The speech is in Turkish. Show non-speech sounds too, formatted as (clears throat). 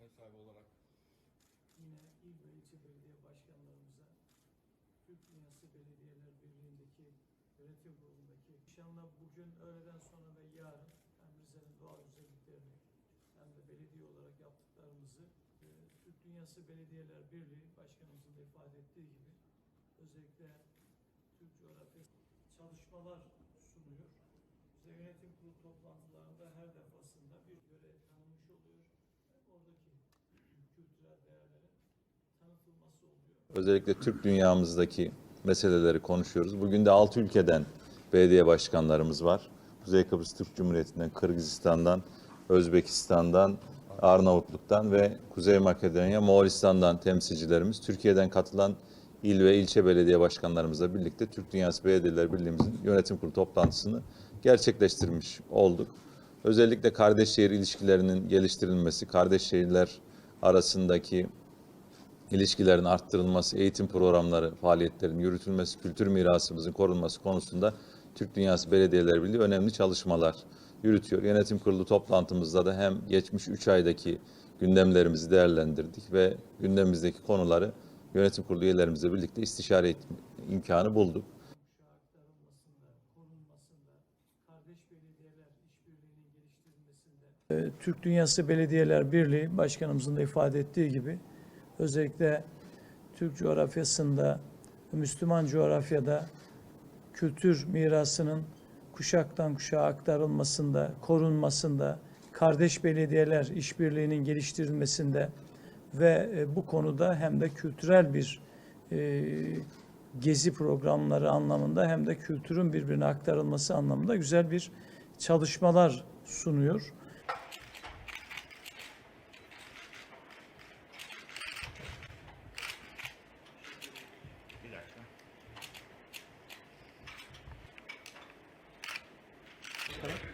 ev sahibi olarak yine il ve ilçe belediye başkanlarımıza, Türk Dünyası Belediyeler Birliği'ndeki yönetim kurulundaki inşallah bugün öğleden sonra ve yarın hem Rize'nin doğal güzelliklerini hem de belediye olarak yaptıklarımızı e, Türk Dünyası Belediyeler Birliği başkanımızın da ifade ettiği gibi özellikle Türk coğrafyası çalışmalar sunuyor. Bize yönetim kurulu toplantılarında (clears throat) Özellikle Türk dünyamızdaki meseleleri konuşuyoruz. Bugün de 6 ülkeden belediye başkanlarımız var. Kuzey Kıbrıs Türk Cumhuriyeti'nden, Kırgızistan'dan, Özbekistan'dan, Arnavutluk'tan ve Kuzey Makedonya, Moğolistan'dan temsilcilerimiz, Türkiye'den katılan il ve ilçe belediye başkanlarımızla birlikte Türk Dünyası Belediyeler Birliğimizin yönetim kurulu toplantısını gerçekleştirmiş olduk. Özellikle kardeş şehir ilişkilerinin geliştirilmesi, kardeş şehirler arasındaki ilişkilerin arttırılması, eğitim programları faaliyetlerinin yürütülmesi, kültür mirasımızın korunması konusunda Türk Dünyası Belediyeler Birliği önemli çalışmalar yürütüyor. Yönetim kurulu toplantımızda da hem geçmiş 3 aydaki gündemlerimizi değerlendirdik ve gündemimizdeki konuları yönetim kurulu üyelerimizle birlikte istişare imkanı bulduk. kuşağa aktarılmasında, korunmasında, kardeş belediyeler işbirliğinin geliştirilmesinde. Türk Dünyası Belediyeler Birliği başkanımızın da ifade ettiği gibi özellikle Türk coğrafyasında, Müslüman coğrafyada kültür mirasının kuşaktan kuşağa aktarılmasında, korunmasında, kardeş belediyeler işbirliğinin geliştirilmesinde ve e, bu konuda hem de kültürel bir e, gezi programları anlamında hem de kültürün birbirine aktarılması anlamında güzel bir çalışmalar sunuyor. ಮಾಡ್ತಾರೆ